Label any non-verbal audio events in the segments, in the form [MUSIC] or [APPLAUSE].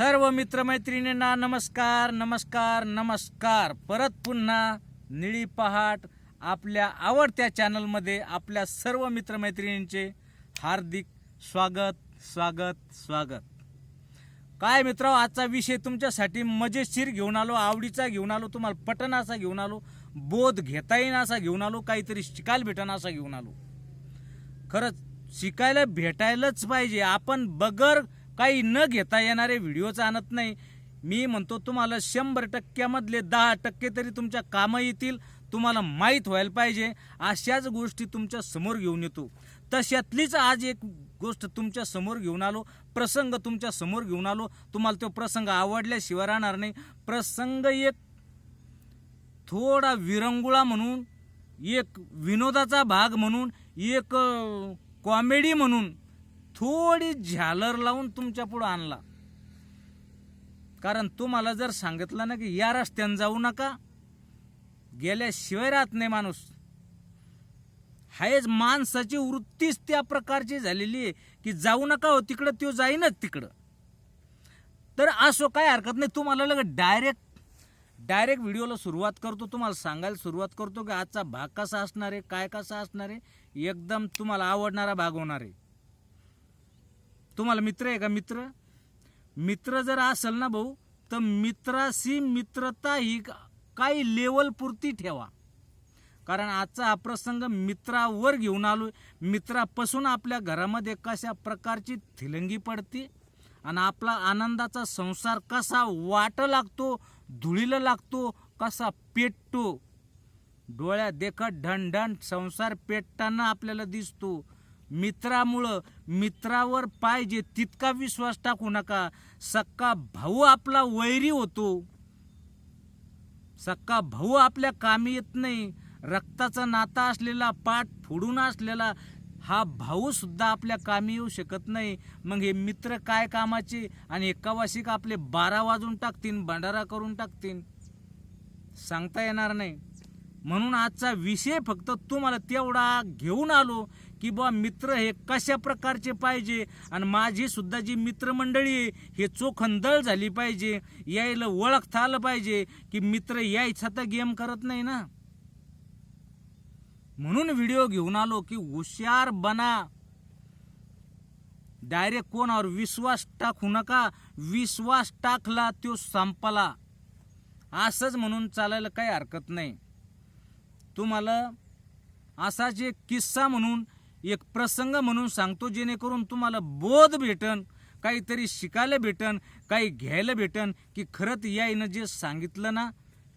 सर्व मित्रमैत्रिणींना नमस्कार नमस्कार नमस्कार. परत पुन्हा निळी पहाट आपल्या आवडत्या चॅनलमध्ये आपल्या सर्व मित्रमैत्रिणींचे हार्दिक स्वागत स्वागत स्वागत. काय मित्र आजचा विषय तुमच्यासाठी मजेशीर घेऊन आलो आवडीचा घेऊन आलो तुम्हाला पटन असा घेऊन आलो बोध घेता येईन असा घेऊन आलो काहीतरी शिकायला भेटन असा घेऊन आलो. खरंच शिकायला भेटायलाच पाहिजे. आपण बगर काही न घेता येणारे व्हिडिओच आणत नाही. मी म्हणतो तुम्हाला शंभर टक्क्यामधले दहा टक्के तरी तुमच्या कामं येतील. तुम्हाला माहीत व्हायला पाहिजे. अशाच गोष्टी तुमच्यासमोर घेऊन येतो. तशातलीच आज एक गोष्ट तुमच्यासमोर घेऊन आलो. प्रसंग तुमच्यासमोर घेऊन आलो. तुम्हाला तो प्रसंग आवडल्याशिवाय राहणार नाही. प्रसंग एक थोडा विरंगुळा म्हणून एक विनोदाचा भाग म्हणून एक कॉमेडी म्हणून थोडी झालर लावून तुमच्या पुढं आणला. कारण तुम्हाला जर सांगितलं ना की या रस्त्यानं जाऊ नका गेल्याशिवाय राहत नाही माणूस. हायच माणसाची वृत्तीच त्या प्रकारची झालेली आहे की जाऊ नका हो तिकडं तो जाईनच तिकडं. तर असो काय हरकत नाही तुम्हाला लगेच डायरेक्ट डायरेक्ट व्हिडिओला सुरुवात करतो तुम्हाला सांगायला सुरुवात करतो की आजचा भाग कसा असणार आहे काय कसा असणार आहे एकदम तुम्हाला आवडणारा भाग होणार आहे. तुम्हाला मित्र आहे का मित्र? मित्र जर असेल ना भाऊ तर मित्राशी मित्रता ही काही लेवल पुरती ठेवा. कारण आजचा हा प्रसंग मित्रावर घेऊन आलो मित्रापासून आपल्या घरामध्ये कशा प्रकारची थिलंगी पडते आणि आपला आनंदाचा संसार कसा वाट लागतो धुळीला लागतो कसा पेटतो. डोळ्या देखत ढणढण संसार पेटताना आपल्याला दिसतो. मित्रामुळं मित्रावर पाहिजे तितका विश्वास टाकू नका. सक्का भाऊ आपला वैरी होतो. सक्का भाऊ आपल्या कामी येत नाही. रक्ताचा नाता असलेला पाठ फोडून असलेला हा भाऊ सुद्धा आपल्या कामी येऊ शकत नाही. मग हे मित्र काय कामाचे? आणि एकावाशिक आपले बारा वाजून टाकतील भंडारा करून टाकतील. सांगता येणार नाही. म्हणून आजचा विषय फक्त तुम्हाला तेवढा घेऊन आलो की बा मित्र हे कशा प्रकारचे पाहिजे? आणि माझी सुद्धा जी मित्रमंडळी आहे हे चोखंदळ झाली पाहिजे. यायला ओळखता आलं पाहिजे की मित्र यायचा तर गेम करत नाही ना. म्हणून व्हिडिओ घेऊन आलो की हुशार बना. डायरेक्ट कोणावर विश्वास टाकू नका. विश्वास टाकला तो संपला. असंच म्हणून चालायला काही हरकत नाही. तुम्हाला असाच एक किस्सा म्हणून एक प्रसंग म्हणून सांगतो जेणेकरून तुम्हाला बोध भेटन काहीतरी शिकायला भेटन काही घ्यायला भेटन की खरंच याईनं जे सांगितलं ना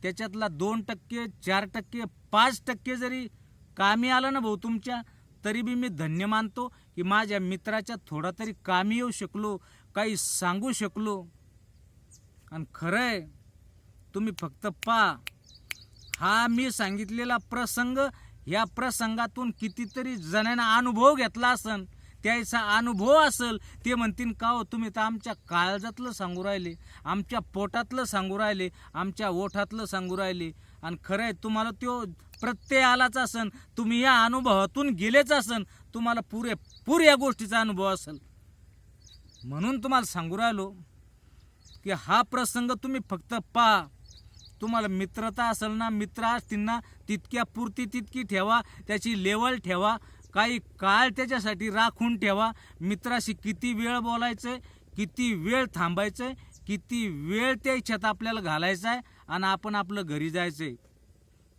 त्याच्यातला दोन टक्के चार टक्के पाच टक्के जरी कामी आलं ना भाऊ तुमच्या तरी बी मी धन्य मानतो की माझ्या मित्राच्या थोडा तरी कामी येऊ शकलो काही सांगू शकलो. आणि खरं आहे तुम्ही फक्त पा हा मी सांगितलेला प्रसंग या प्रसंगातून कितीतरी जणांना अनुभव घेतला असन त्याचा अनुभव असेल ते म्हणतील का हो तुम्ही तर आमच्या काळजातलं सांगू राहिले आमच्या पोटातलं सांगू राहिले आमच्या ओठातलं सांगू राहिले. आणि खरं आहे तुम्हाला तो प्रत्यय आलाच असन तुम्ही या अनुभवातून गेलेच असन तुम्हाला पुरेपूर या गोष्टीचा अनुभव असेल. म्हणून तुम्हाला सांगू राहिलो की हा प्रसंग तुम्ही फक्त पहा. तुम्हाला मित्रता असेल ना मित्र असतील ना तितक्या पुरती तितकी ठेवा त्याची लेवल ठेवा काही काळ त्याच्यासाठी राखून ठेवा. मित्राशी किती वेळ बोलायचंय किती वेळ थांबायचं आहे किती वेळ त्या इच्छात आपल्याला घालायचं आहे आणि आपण आपलं घरी जायचं आहे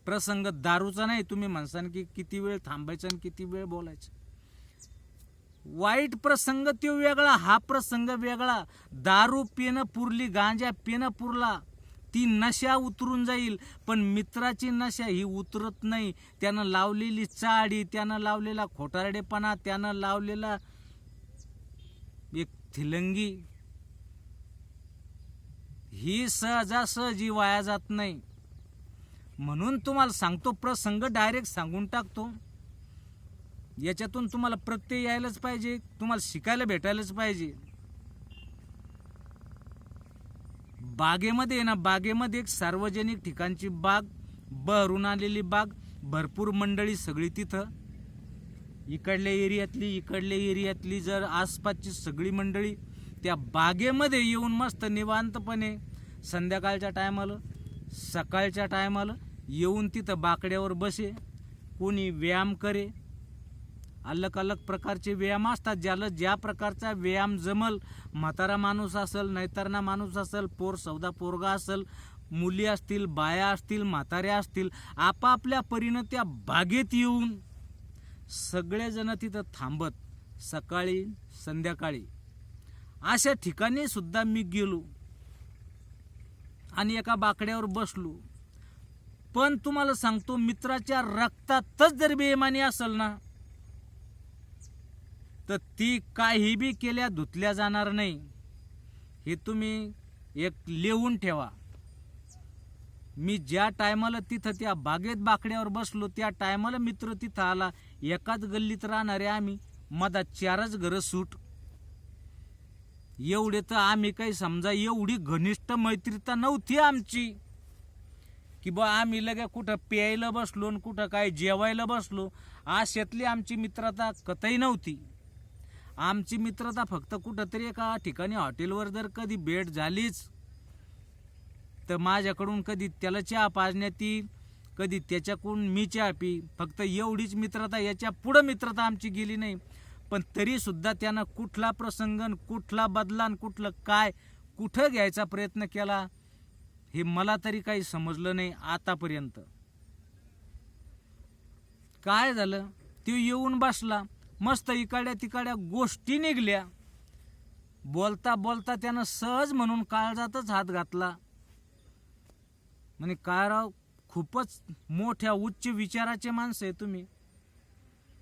प्रसंग दारूचा नाही तुम्ही म्हणसान की किती वेळ थांबायचं आणि किती वेळ बोलायचं. वाईट प्रसंग तो वेगळा हा प्रसंग वेगळा. दारू पिणं पुरली गांजा पिणं पुरला. ती नशा उतरून जाईल. पण मित्राची नशा ही उतरत नाही. त्यानं लावलेली चाडी त्यानं लावलेला खोटारडेपणा त्यानं लावलेला एक थिलंगी ही सहजासहजी वाया जात नाही. म्हणून तुम्हाला सांगतो प्रसंग डायरेक्ट सांगून टाकतो. याच्यातून तुम्हाला प्रत्यय यायलाच पाहिजे तुम्हाला शिकायला भेटायलाच पाहिजे. बागेमध्ये आहे ना बागेमध्ये एक सार्वजनिक ठिकाणची बाग बहरून आलेली बाग भरपूर मंडळी सगळी तिथं. इकडल्या एरियातली इकडल्या एरियातली जर आसपासची सगळी मंडळी त्या बागेमध्ये येऊन मस्त निवांतपणे संध्याकाळच्या टायमाला सकाळच्या टायमाला येऊन तिथं बाकड्यावर बसे कोणी व्यायाम करे अलग अलग प्रकारचे व्यायाम असतात. ज्याला ज्या प्रकारचा व्यायाम जमल म्हातारा माणूस असेल नैतरणा माणूस असेल पोर सौदा पोरगा असेल मुली असतील बाया असतील म्हाताऱ्या असतील आपापल्या परीनं त्या बागेत येऊन सगळेजण तिथं थांबत. सकाळी संध्याकाळी. अशा ठिकाणी सुद्धा मी गेलो आणि एका बाकड्यावर बसलो. पण तुम्हाला सांगतो मित्राच्या रक्तातच जर बेमानी असेल ना ती काही बी केल्या धुतल्या जाणार नाही. हे तुम्ही एक लिहून ठेवा. मी ज्या टायमाला तिथं त्या बागेत बाकड्यावर बसलो त्या टायमाला मित्र तिथं आला. एकाच गल्लीत राहणारे आम्ही. मधा चारच घरं सूट. एवढे तर आम्ही काही समजा एवढी घनिष्ठ मैत्रीता नव्हती आमची. की बा आम्ही लगे कुठं प्यायला बसलो आणि कुठं काय जेवायला बसलो. आशेतली आमची मित्रता कतही नव्हती. आमची मित्रता फक्त कुठंतरी एका ठिकाणी हॉटेलवर जर कधी भेट झालीच तर माझ्याकडून कधी त्याला चहा पाजण्यात येईल कधी त्याच्याकडून मी चहा पी फक्त एवढीच मित्रता याच्या पुढं मित्रता आमची गेली नाही. पण तरीसुद्धा त्यानं कुठला प्रसंग कुठला बदला कुठलं काय कुठं घ्यायचा प्रयत्न केला हे मला तरी काही समजलं नाही आतापर्यंत. काय झालं? तो येऊन बसला. मस्त इकड्या तिकड्या गोष्टी निघल्या. बोलता बोलता त्यानं सहज म्हणून काळजातच हात घातला. म्हणजे काय राव खूपच मोठ्या उच्च विचाराचे माणसं आहे तुम्ही.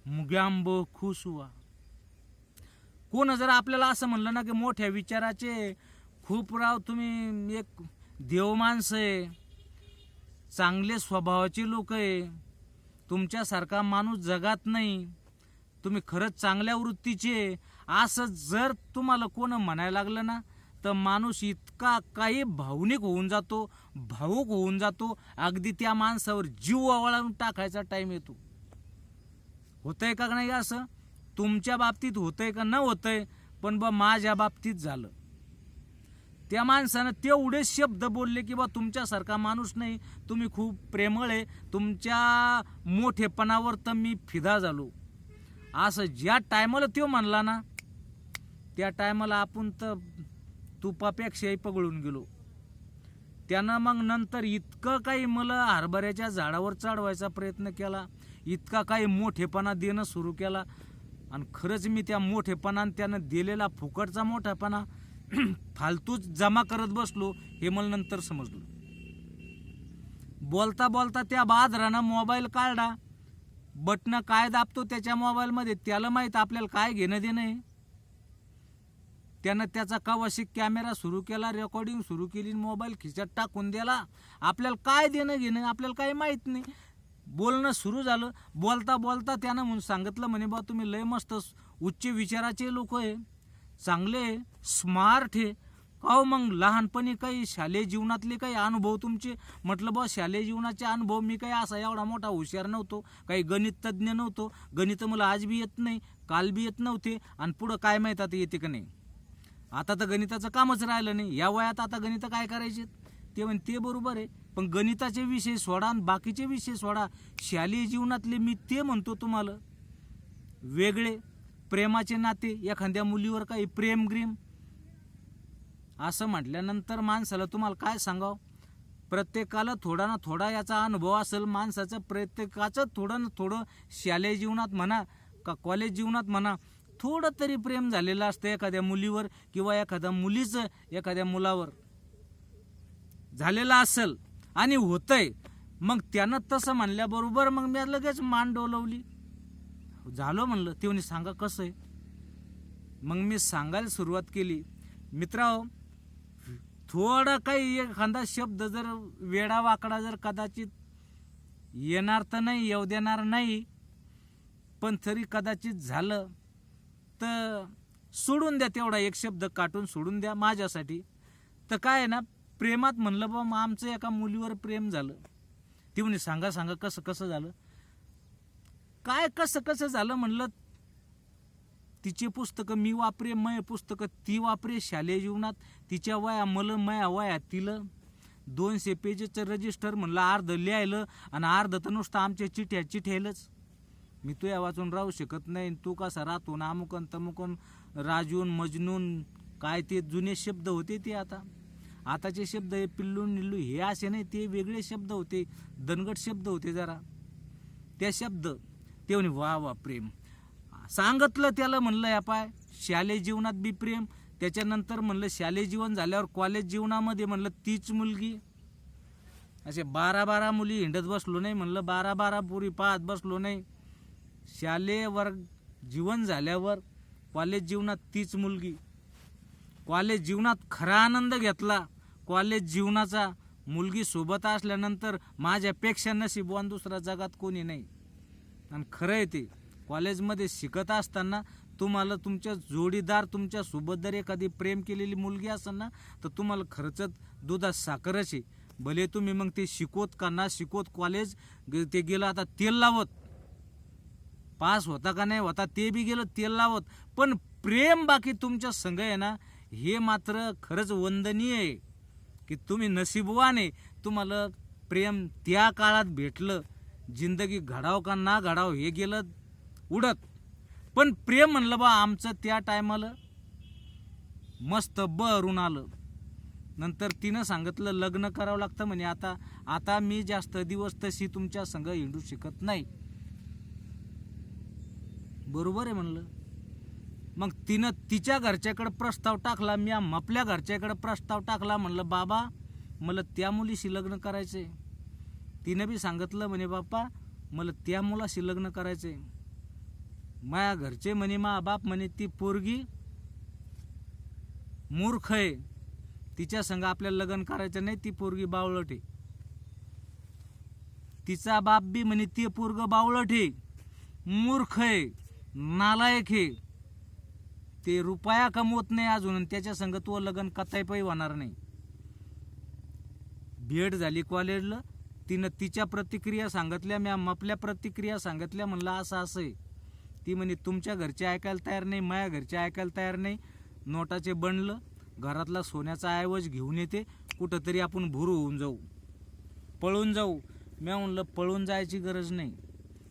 मुग्यांब खुश हुआ कोण जर आपल्याला असं म्हणलं ना की मोठ्या विचाराचे खूप राव तुम्ही एक देव माणसं आहे. चांगले स्वभावाचे लोक आहे. तुमच्यासारखा माणूस जगात नाही. तुम्ही खरंच चांगल्या वृत्तीचे असं जर तुम्हाला कोण म्हणायला लागलं ना तर माणूस इतका काही भावनिक होऊन जातो भावूक होऊन जातो. अगदी त्या माणसावर जीव आवळून टाकायचा टाईम येतो. होतंय का नाही असं? तुमच्या बाबतीत होतंय का न होतंय? पण बा माझ्या बाबतीत झालं. त्या माणसानं तेवढे शब्द बोलले की बा तुमच्यासारखा माणूस नाही. तुम्ही खूप प्रेमळ आहे. तुमच्या मोठेपणावर तर मी फिदा झालो. असं ज्या टायमाला तो म्हणला ना त्या टायमाला आपण तर तुपापेक्षाही पगळून गेलो. त्यानं मग नंतर इतकं काही मला हरभऱ्याच्या झाडावर चढवायचा प्रयत्न केला इतका काही मोठेपणा देणं सुरू केला. आणि खरंच मी त्या मोठेपणानं त्यानं दिलेला फुकटचा मोठापणा [CLEARS THROAT] फालतूच जमा करत बसलो हे मला नंतर समजलं. बोलता बोलता त्या बाजरानं मोबाईल काढला. बटणं काय दाबतो त्याच्या मोबाईलमध्ये त्याला माहीत आपल्याला काय घेणं देणं आहे? त्यानं त्याचा कवाशिक कॅमेरा सुरू केला रेकॉर्डिंग सुरू केली मोबाईल खिच्यात टाकून दिला. आपल्याला काय देणं घेणं आपल्याला काही माहीत नाही. बोलणं सुरू झालं. बोलता बोलता त्यानं म्हणून सांगितलं म्हणे बा तुम्ही लय मस्त उच्च विचाराचे लोक आहे. चांगले स्मार्ट आहे. अहो मग लहानपणी काही शालेय जीवनातले काही अनुभव तुमचे? म्हटलं बा शालेय जीवनाचे अनुभव मी काही असा एवढा मोठा हुशार नव्हतो. काही गणित तज्ज्ञ नव्हतो. गणित मला आज बी येत नाही काल बी येत नव्हते. आणि पुढं काय माहीत आता येते का नाही? आता तर गणिताचं कामच राहिलं नाही. या वयात आता गणित काय करायचे ते म्हण ते बरोबर आहे. पण गणिताचे विषय सोडा आणि बाकीचे विषय सोडा. शालेय जीवनातले मी ते म्हणतो तुम्हाला. वेगळे प्रेमाचे नाते एखाद्या मुलीवर काही प्रेमग्रेम असं म्हटल्यानंतर माणसाला तुम्हाला काय सांगावं? प्रत्येकाला थोडा ना थोडा याचा अनुभव असेल माणसाचं प्रत्येकाचं थोडं ना थोडं शालेय जीवनात म्हणा का कॉलेज जीवनात म्हणा थोडं तरी प्रेम झालेलं असतं एखाद्या मुलीवर किंवा एखाद्या मुलीचं एखाद्या मुलावर. झालेलं असेल आणि होतंय. मग त्यानं तसं म्हणल्याबरोबर मग मी लगेच मान डोलवली. झालं म्हणलं ते सांगा कसं आहे? मग मी सांगायला सुरुवात केली. मित्राओ थोडा काही एखादा शब्द जर वेडा वाकडा जर कदाचित येणार तर नाही येऊ देणार नाही पण तरी कदाचित झालं तर सोडून द्या तेवढा एक शब्द काटून सोडून द्या माझ्यासाठी. तर काय आहे ना प्रेमात म्हणलं बा मग आमचं एका मुलीवर प्रेम झालं. ती म्हणे सांगा सांगा कसं कसं झालं? काय कसं कसं झालं? म्हणलं तिचे पुस्तकं मी वापरे मय पुस्तकं ती वापरे शालेय जीवनात. तिच्या वया मल मया वया तिला. दोनशे पेजेसचं रजिस्टर म्हणलं अर्ध लिहायलं आणि अर्ध तर नुसतं आमच्या चिठ्या चिठ्यालंच. मी तुया वाचून राहू शकत नाही आणि तू कसा राहतो ना अमुकन तमुकन राजून मजनून काय ते जुने शब्द होते ते आता. आताचे शब्द हे पिल्लू निल्लू हे असे नाही ते वेगळे शब्द होते. दनगट शब्द होते जरा. त्या शब्द ते म्हणे वा वा प्रेम. सांगितलं त्याला म्हणलं या पाय शालेय जीवनात बी प्रेम. त्याच्यानंतर म्हणलं शालेय जीवन झाल्यावर कॉलेज जीवनामध्ये म्हणलं तीच मुलगी. असे बारा बारा मुली हिंडत बसलो नाही म्हणलं बारा बारा पुरी पाहत बसलो नाही. शालेय वर्ग जीवन झाल्यावर कॉलेज जीवनात तीच मुलगी. कॉलेज जीवनात खरा आनंद घेतला. कॉलेज जीवनाचा मुलगी सोबत असल्यानंतर माझ्यापेक्षा नशीबवान दुसरा जगात कोणी नाही. आणि खरं आहे ते. कॉलेजमध्ये शिकत असताना तुम्हाला तुमच्या जोडीदार तुमच्यासोबत जर एखादी प्रेम केलेली मुलगी असेल ना तर तुम्हाला खर्चत दुधात साखरच आहे. भले तुम्ही मग ते शिकवत का ना शिकवत कॉलेज ते गेलं आता तेल लावत. पास होता का नाही होता ते बी गेलं तेल लावत. पण प्रेम बाकी तुमच्या संघ आहे ना हे मात्र खरंच वंदनीय आहे. की तुम्ही नशीबवान आहे. तुम्हाला प्रेम त्या काळात भेटलं. जिंदगी घडाव का ना घडाव हे गेलं उडत. पण प्रेम म्हणलं बा आमचं त्या टायमाला मस्त बरून आलं. नंतर तिनं सांगितलं लग्न करावं लागतं म्हणे. आता आता मी जास्त दिवस तशी तुमच्या संग हिंडू शकत नाही. बरोबर आहे म्हणलं. मग तिनं तिच्या घरच्याकडं प्रस्ताव टाकला मी आपल्या घरच्याकडं प्रस्ताव टाकला म्हणलं बाबा मला त्या मुलीशी लग्न करायचंय. तिनं बी सांगितलं म्हणे बाप्पा मला त्या मुलाशी लग्न करायचंय. माया घरचे म्हणे मा बाप म्हणे ती पोरगी मूर्ख आहे. तिच्या संग आपल्याला लग्न करायचं नाही ती पोरगी बावळट आहे. तिचा बाप बी म्हणे ती पोरग बावळट आहे. मूर्ख आहे नालायक आहे. ते रुपया कमवत नाही अजून त्याच्या संग तो लग्न कथाय होणार नाही. भेट झाली कॉलेजला तिनं तिच्या प्रतिक्रिया सांगितल्या म्या आपल्या प्रतिक्रिया सांगितल्या म्हणलं असं असं आहे. ती म्हणे तुमच्या घरचे ऐकायला तयार नाही माझ्या घरचे ऐकायला तयार नाही. नोटाचे बनलं घरातला सोन्याचा ऐवज घेऊन येते कुठंतरी आपण भुरू होऊन जाऊ. पळून जाऊ. मी म्हणलं पळून जायची गरज नाही.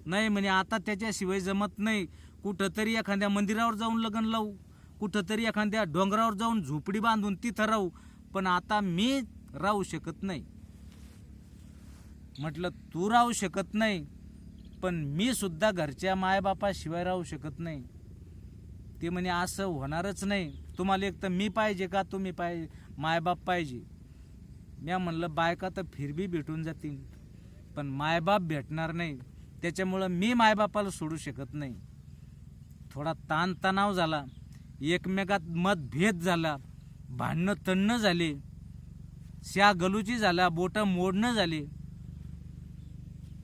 नाही म्हणे आता त्याच्याशिवाय जमत नाही. कुठंतरी एखाद्या मंदिरावर जाऊन लग्न लावू. कुठंतरी एखाद्या डोंगरावर जाऊन झोपडी बांधून तिथं राहू. पण आता मी राहू शकत नाही. म्हटलं तू राहू शकत नाही. पण मी सुद्धा घरच्या मायबापाशिवाय राहू शकत नाही. ते म्हणे असं होणारच नाही. तुम्हाला एक तर मी पाहिजे का? तुम्ही पाहिजे मायबाप पाहिजे. मी म्हणलं बायका तर फिरबी भेटून जातील पण मायबाप भेटणार नाही. त्याच्यामुळं मी मायबापाला सोडू शकत नाही. थोडा ताणतणाव झाला. एकमेकात मतभेद झाला. भांडणं तणणं झाले. श्या गलूची झाला बोटं मोडणं झाले.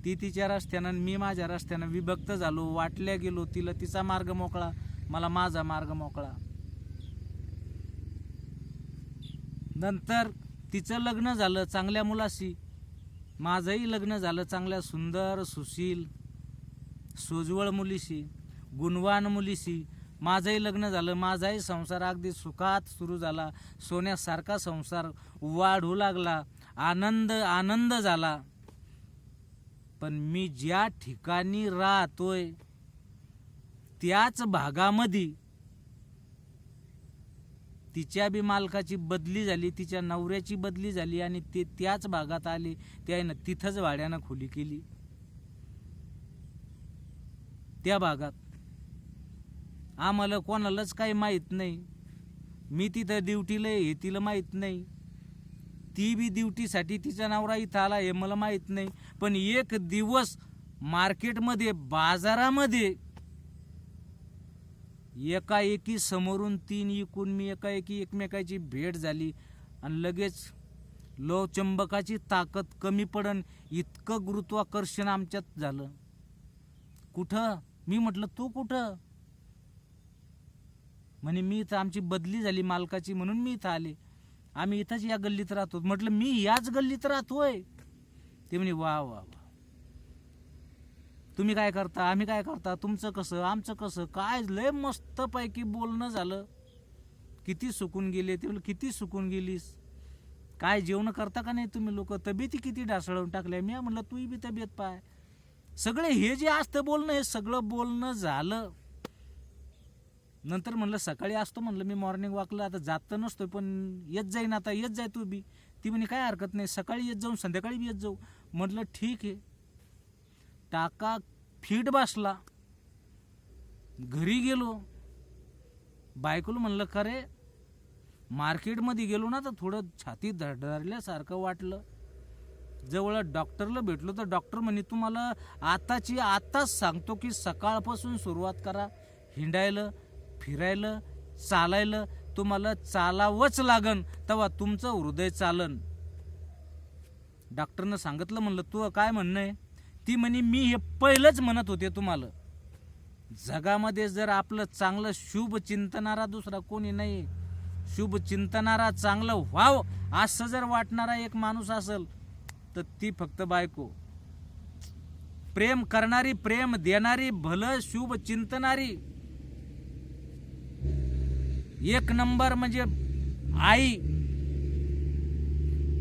ती तिच्या रस्त्यानं मी माझ्या रस्त्यानं विभक्त झालो वाटल्या गेलो तिला तिचा मार्ग मोकळा मला माझा मार्ग मोकळा. नंतर तिचं लग्न झालं चांगल्या मुलाशी. माझंही लग्न झालं चांगल्या सुंदर सुशील सोजवळ मुलीशी गुणवान मुलीशी. माझंही लग्न झालं माझाही संसार अगदी सुखात सुरू झाला. सोन्यासारखा संसार वाढू लागला आनंद आनंद झाला. पण मी ज्या ठिकाणी राहतोय त्याच भागामध्ये तिच्या बी मालकाची बदली झाली तिच्या नवऱ्याची बदली झाली आणि ते त्याच भागात आले त्यानं तिथंच भाड्यानं खोली केली. त्या भागात. आम्हाला कोणालाच काही माहीत नाही. मी तिथं ड्युटीला हे तिला माहीत नाही. ती बी ड्युटीसाठी तिचा नवरा इथं आला हे मला माहीत नाही. पण एक दिवस मार्केटमध्ये बाजारामध्ये एकाएकी समोरून तीन इकून मी एकाएकी एकमेकाची भेट झाली आणि लगेच लोहचंबकाची ताकद कमी पडन इतकं गुरुत्वाकर्षण आमच्यात झालं. कुठं? मी म्हटलं तू कुठं? म्हणे मी इथं आमची बदली झाली मालकाची म्हणून मी इथं आले. आम्ही इथंच या गल्लीत राहतो. म्हटलं मी याच गल्लीत राहतोय. ते म्हणे वा वा वा. तुम्ही काय करता? आम्ही काय करता? तुमचं कसं? आमचं कसं? काय लय मस्तपैकी बोलणं झालं. किती सुकून गेले ते म्हणलं, किती सुकून गेलीस? काय जेवण करता का नाही तुम्ही लोक? तब्येती किती ढासळून टाकल्या? मी म्हणलं तूही बी तब्येत पाय. सगळे हे जे असतं बोलणं हे सगळं बोलणं झालं. नंतर म्हणलं सकाळी असतो म्हणलं मी मॉर्निंग वॉकला आता जात तर नसतोय पण येत जाईन आता येत जाय तू बी. ती म्हणे काय हरकत नाही सकाळी येत जाऊन संध्याकाळी बी येत जाऊ. म्हटलं ठीक आहे. टाका फिट बसला. घरी गेलो. बायकोला म्हणलं खरे मार्केटमध्ये गेलो ना तर थोडं छाती धडधरल्यासारखं वाटलं. जवळ डॉक्टरला भेटलो तर डॉक्टर म्हणे तुम्हाला आताची आताच सांगतो की सकाळपासून सुरुवात करा. हिंडायला फिरायला चालायला तुम्हाला चालावंच लागन तेव्हा तुमचं हृदय चालन. डॉक्टरनं सांगितलं म्हणलं तू काय म्हणणं आहे? ती म्हणे मी हे पहिलंच म्हणत होते तुम्हाला. जगामध्ये जर आपलं चांगलं शुभ चिंतनारा दुसरा कोणी नाही शुभ चिंतनारा चांगलं व्हाव असं जर वाटणारा एक माणूस असेल तर ती फक्त बायको. प्रेम करणारी प्रेम देणारी भलं शुभ चिंतनारी एक नंबर म्हणजे आई.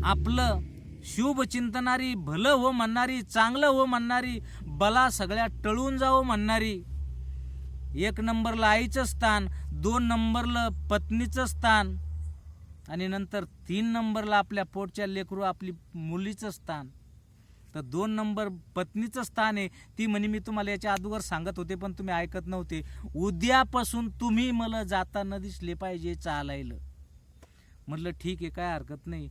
आपलं शुभ चिंतनारी भलं हो म्हणणारी चांगलं हो म्हणणारी बला सगळ्या टळून जावं म्हणणारी. एक नंबरला आईचं स्थान दोन नंबरला पत्नीचं स्थान आणि नंतर तीन नंबरला आपल्या पोटच्या लेकरू आपली मुलीचं स्थान. तर दोन नंबर पत्नीचं स्थान आहे. ती म्हणे मी तुम्हाला याच्या अगोदर सांगत होते पण तुम्ही ऐकत नव्हते. उद्यापासून तुम्ही मला जाताना दिसले पाहिजे चालायला. म्हटलं ठीक आहे काय हरकत नाही.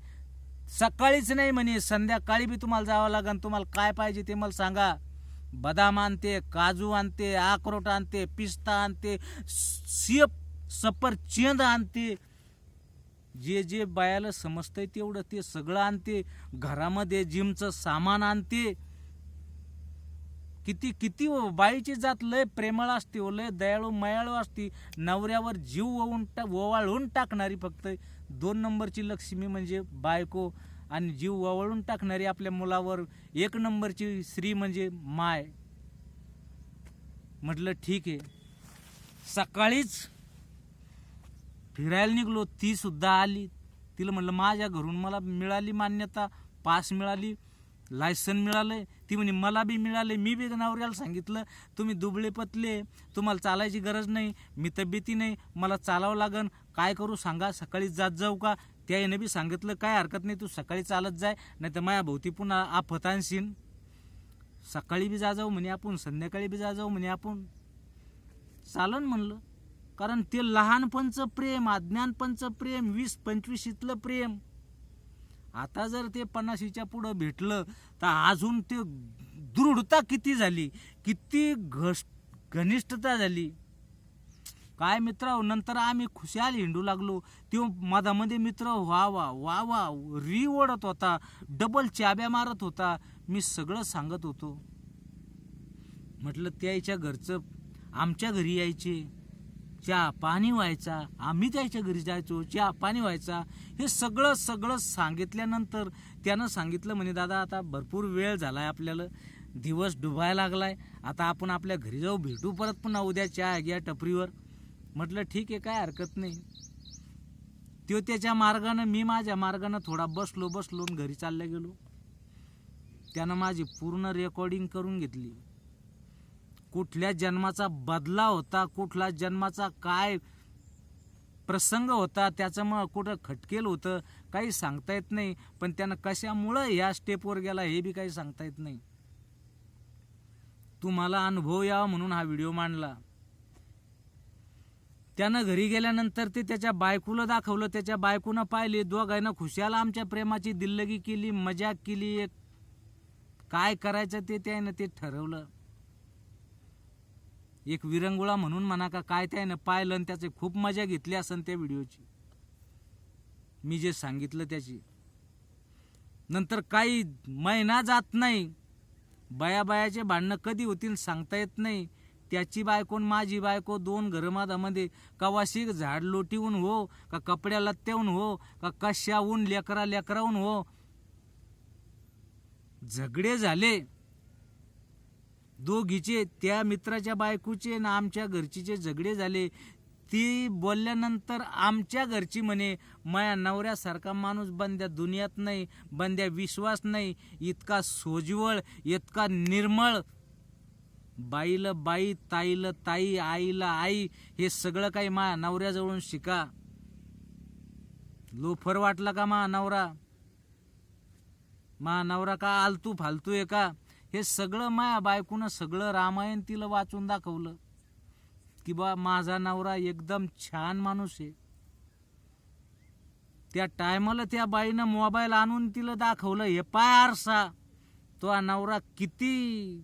सकाळीच नाही म्हणे संध्याकाळी बी तुम्हाला जावं लागेल तुम्हाला काय पाहिजे ते मला सांगा. बदाम आणते काजू आणते अक्रोट आणते पिस्ता आणते सेप सफरचंद आणते. जे जे बायाला समजतंय तेवढं ते सगळं आणते. घरामध्ये जिमचं सामान आणते. किती किती बाईची जात लय प्रेमळ असते हो लय दयाळू मयाळू असते. नवऱ्यावर जीव ओवून टा ओवाळून टाकणारी फक्त. दोन नंबरची लक्ष्मी म्हणजे बायको आणि जीव ओवाळून टाकणारी आपल्या मुलावर. एक नंबरची स्त्री म्हणजे माय. म्हटलं ठीक आहे. सकाळीच फिरायला निघलो ती सुद्धा आली. तिला म्हणलं माझ्या घरून मला मिळाली मान्यता पास मिळाली लायसन मिळालंय. ती म्हणे मला बी मिळाले मी बी नवऱ्याला सांगितलं तुम्ही दुबळे पतले तुम्हाला चालायची गरज नाही मी तब्येती नाही मला चालावं लागन काय करू सांगा सकाळी जात जाऊ का? त्याने बी सांगितलं काय हरकत नाही तू सकाळी चालत जाय नाही तर माया भोवती पुन्हा आफत आणशीन. सकाळी बी जा जाऊ म्हणे आपण संध्याकाळी बी जा जाऊ म्हणे आपण. चालन म्हणलं. कारण ते लहानपणचं प्रेम अज्ञानपणचं प्रेम वीस पंचवीशीतलं प्रेम. आता जर ते पन्नाशीच्या पुढं भेटलं तर अजून ते दृढता किती झाली? किती घस घनिष्ठता झाली? काय मित्र नंतर आम्ही खुशाल हिंडू लागलो. तो मधामध्ये मित्र वा वा वा वा री ओढत होता डबल चाब्या मारत होता. मी सगळं सांगत होतो. म्हटलं त्याच्या घरचं आमच्या घरी यायचे. चहा पाणी व्हायचा आम्ही त्याच्या घरी जायचो चहा पाणी व्हायचा हे सगळं सगळं सांगितल्यानंतर त्यानं सांगितलं म्हणे दादा आता भरपूर वेळ झाला आहे आपल्याला. दिवस डुबायला लागलाय. आता आपण आपल्या घरी जाऊ भेटू परत पुन्हा उद्या चहा घ्या टपरीवर. म्हटलं ठीक आहे काय हरकत नाही. तो त्याच्या मार्गानं मी माझ्या मार्गानं थोडा बसलो बसलो घरी चालला गेलो. त्यानं माझी पूर्ण रेकॉर्डिंग करून घेतली. कुठल्या जन्माचा बदला होता कुठला जन्माचा काय प्रसंग होता त्याचं मग कुठं खटकेल होतं काही सांगता येत नाही. पण त्यानं कशामुळं ह्या स्टेपवर गेला हे बी काही सांगता येत नाही. तुम्हाला अनुभव यावा म्हणून हा व्हिडिओ मांडला. त्यानं घरी गेल्यानंतर ते त्याच्या बायकोला दाखवलं. त्याच्या बायकोनं पाहिले दोघांना खुशाला आमच्या प्रेमाची दिल्लगी केली मजाक केली एक काय करायचं ते त्यानं ते ठरवलं. एक विरंगुळा म्हणून म्हणा का काय त्यानं पाहिलं आणि त्याची खूप मजा घेतली असन त्या व्हिडिओची. मी जे सांगितलं त्याची. नंतर काही महिना जात नाही. बाया बायाचे भांडणं कधी होतील सांगता येत नाही. त्याची बायको माझी बायको दोन घरमादामध्ये कवाशी झाड लोटीहून हो का कपड्या लत्त्याहून हो का कशाहून लेकरा लेकराहून हो. झगडे झाले. दोघीचे त्या मित्राच्या बायकोचे ना आमच्या घरचीचे झगडे झाले. ती बोलल्यानंतर आमच्या घरची म्हणे माया नवऱ्यासारखा माणूस बंद्या दुनियात नाही बंद्या विश्वास नाही. इतका सोज्वळ इतका निर्मळ. बाईला बाई ताईला ताई आईला आई हे सगळं काही माया नवऱ्याजवळून शिका. लोफर वाटला का मा नवरा? मा नवरा का आलतू फालतू आहे का? हे सगळं माया बायकोनं सगळं रामायण तिला वाचून दाखवलं. की बा माझा नवरा एकदम छान माणूस आहे. त्या टायमाला त्या बाईनं मोबाईल आणून तिला दाखवलं हे पाय आरसा तो हा नवरा किती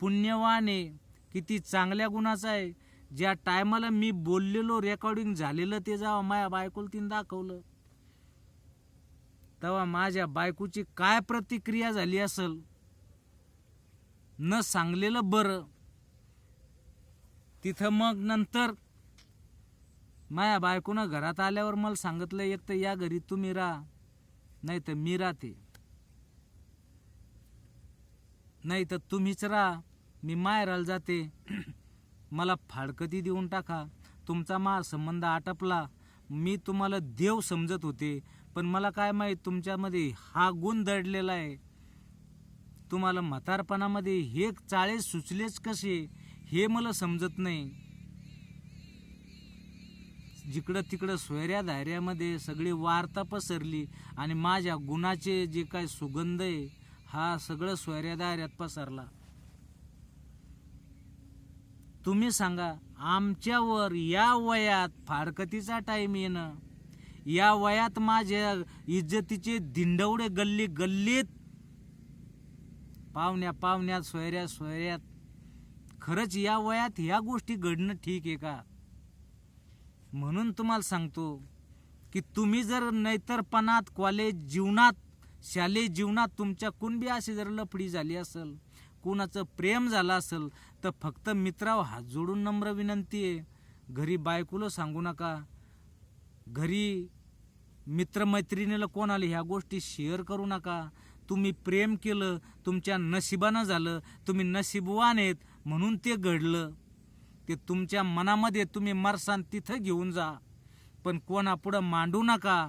पुण्यवान आहे किती चांगल्या गुणाचा आहे. ज्या टायमाला मी बोललेलो रेकॉर्डिंग झालेलं ते जेव्हा माझ्या बायकोला तिने दाखवलं तेव्हा माझ्या बायकोची काय प्रतिक्रिया झाली असेल न सांगलेलं बरं. तिथं मग नंतर माया बायकोनं घरात आल्यावर मला सांगितलं एक तर या घरी तुम्ही राहा नाही तर मी राहते. नाही तर तुम्हीच राहा मी माहेराला जाते. [CLEARS THROAT] मला फाडकती देऊन टाका. तुमचा मा संबंध आटपला. मी तुम्हाला देव समजत होते पण मला काय माहीत तुमच्यामध्ये हा गुण दडलेला आहे. तुम्हाला म्हातारपणामध्ये हे चाळे सुचलेच कसे हे मला समजत नाही. जिकडं तिकडं सोयऱ्या धाऱ्यामध्ये सगळी वार्ता पसरली आणि माझ्या गुणाचे जे काय सुगंध आहे हा सगळं सोयऱ्या धाऱ्यात पसरला. तुम्ही सांगा आमच्यावर या वयात फारकतीचा टाईम येणं? या वयात माझ्या इज्जतीचे दिंडवडे गल्ली गल्लीत पाहुण्या पाहुण्यात सोयऱ्या सोयऱ्यात. खरंच या वयात ह्या गोष्टी घडणं ठीक आहे का? म्हणून तुम्हाला सांगतो की तुम्ही जर नैतरपणात कॉलेज जीवनात शालेय जीवनात तुमच्या कुणबी अशी जर लफडी झाली असेल कुणाचं प्रेम झालं असेल तर फक्त मित्रावर हात जोडून नम्र विनंती आहे. घरी बायकोला सांगू नका. घरी मित्रमैत्रिणीला कोणाला ह्या गोष्टी शेअर करू नका. तुम्ही प्रेम केलं तुमच्या नशिबानं झालं तुम्ही नशिबवान आहेत म्हणून ते घडलं. ते तुमच्या मनामध्ये तुम्ही मरसान तिथं घेऊन जा. पण कोणापुढं मांडू नका.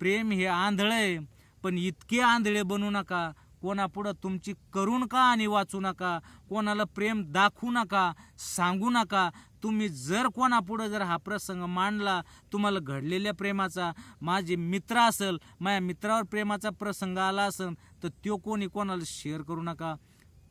प्रेम हे आंधळं आहे पण इतके आंधळे बनू नका. कोणापुढं तुमची करून का आणि वाचू नका. कोणाला प्रेम दाखवू नका सांगू नका. तुम्ही जर कोणापुढं जर हा प्रसंग मांडला तुम्हाला घडलेल्या प्रेमाचा माझे मित्र असेल माझ्या मित्रावर प्रेमाचा प्रसंग आला असेल तर तो कोणी कोणाला शेअर करू नका.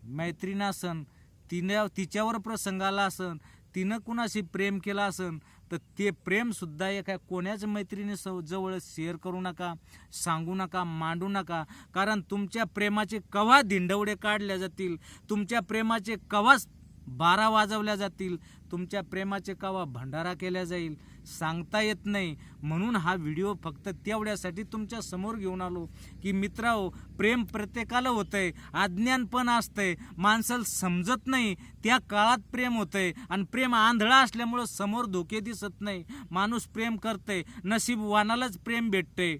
मैत्रीण असन तिने तिच्यावर प्रसंग आला असन तिनं कुणाशी प्रेम केला असन तर ते प्रेमसुद्धा एका कोण्याच मैत्रिणी सव जवळ शेअर करू नका सांगू नका मांडू नका. कारण तुमच्या प्रेमाचे कवा धिंडवडे काढल्या जातील? तुमच्या प्रेमाचे कवाच बारा वाजवल्या जातील. तुमच्या प्रेमाचे कावा भंडारा केल्या जाईल. सांगता येत नाही. म्हणून हा व्हिडिओ फक्त तेवढ्यासाठी तुमच्यासमोर घेऊन आलो की मित्राओ प्रेम प्रत्येकाला होतंय. अज्ञान पण असतंय. माणसाला समजत नाही. त्या काळात प्रेम होतंय. आणि प्रेम आंधळा असल्यामुळं समोर धोके दिसत नाही. माणूस प्रेम करतंय. नशीब वानालाच प्रेम भेटतंय.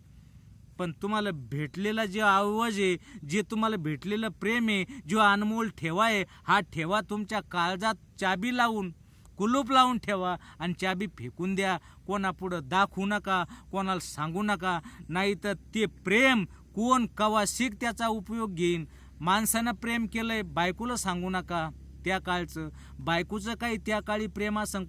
पण तुम्हाला भेटलेला जे आवाज आहे जे तुम्हाला भेटलेलं प्रेम आहे जो अनमोल ठेवा आहे हा ठेवा तुमच्या काळजात चाबी लावून कुलूप लावून ठेवा आणि चाबी फेकून द्या. कोणापुढं दाखवू नका कोणाला सांगू नका. नाही तर ते प्रेम कोण कवा शिक त्याचा उपयोग घेईन. माणसानं प्रेम केलंय बायकोला सांगू नका. त्या काळचं. बायकोचं काही त्या काळी प्रेमा असन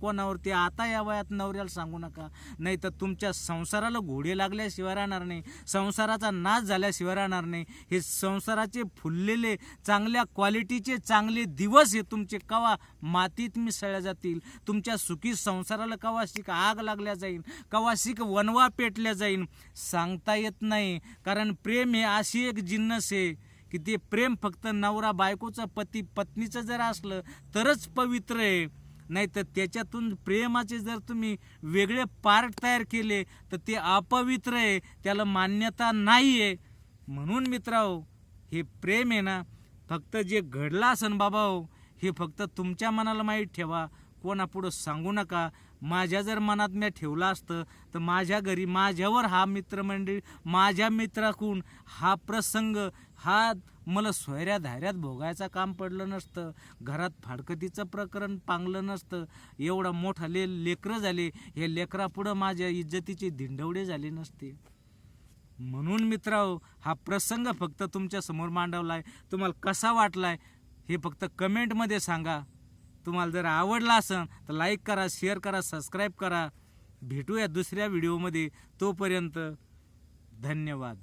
ते आता या वयात नवऱ्याला सांगू नका. नाही तर तुमच्या संसाराला घोडे लागल्याशिवाय राहणार नाही. संसाराचा नाश झाल्याशिवाय राहणार नाही. हे संसाराचे फुललेले चांगल्या क्वालिटीचे चांगले दिवस हे तुमचे कवा मातीत मिसळल्या जातील? तुमच्या सुखी संसाराला कवा शिक आग लागल्या जाईल कवा शिक वनवा पेटल्या जाईल सांगता येत नाही. कारण प्रेम हे अशी एक जिन्नस आहे. की ते प्रेम फक्त नवरा बायकोचं पती पत्नीचं जर असलं तरच पवित्र आहे. नाही तर त्याच्यातून प्रेमाचे जर तुम्ही वेगळे पार्ट तयार केले तर ते अपवित्र आहे त्याला मान्यता नाही आहे म्हणून मित्राओ हे प्रेम आहे ना फक्त जे घडलं असन बाबा हो हे फक्त तुमच्या मनाला माहीत ठेवा. कोणापुढं सांगू नका. माझ्या जर मनात मी ठेवलं असतं तर माझ्या घरी माझ्यावर हा मित्रमंडळी माझ्या मित्राकून हा प्रसंग हा मला सोयऱ्या धाऱ्यात भोगायचं काम पडलं नसतं घरात फाडकतीचं प्रकरण पांगलं नसतं एवढा मोठा ले लेकरं झाले हे लेकरापुढं माझ्या इज्जतीचे धिंडवडे झाले नसते. म्हणून मित्राओ हा प्रसंग फक्त तुमच्यासमोर मांडवला आहे तुम्हाला कसा वाटला आहे हे फक्त कमेंटमध्ये सांगा. तुम्हाला जर आवडला असेल तर लाईक करा शेअर करा सबस्क्राईब करा. भेटूया दुसऱ्या व्हिडिओमध्ये तोपर्यंत धन्यवाद.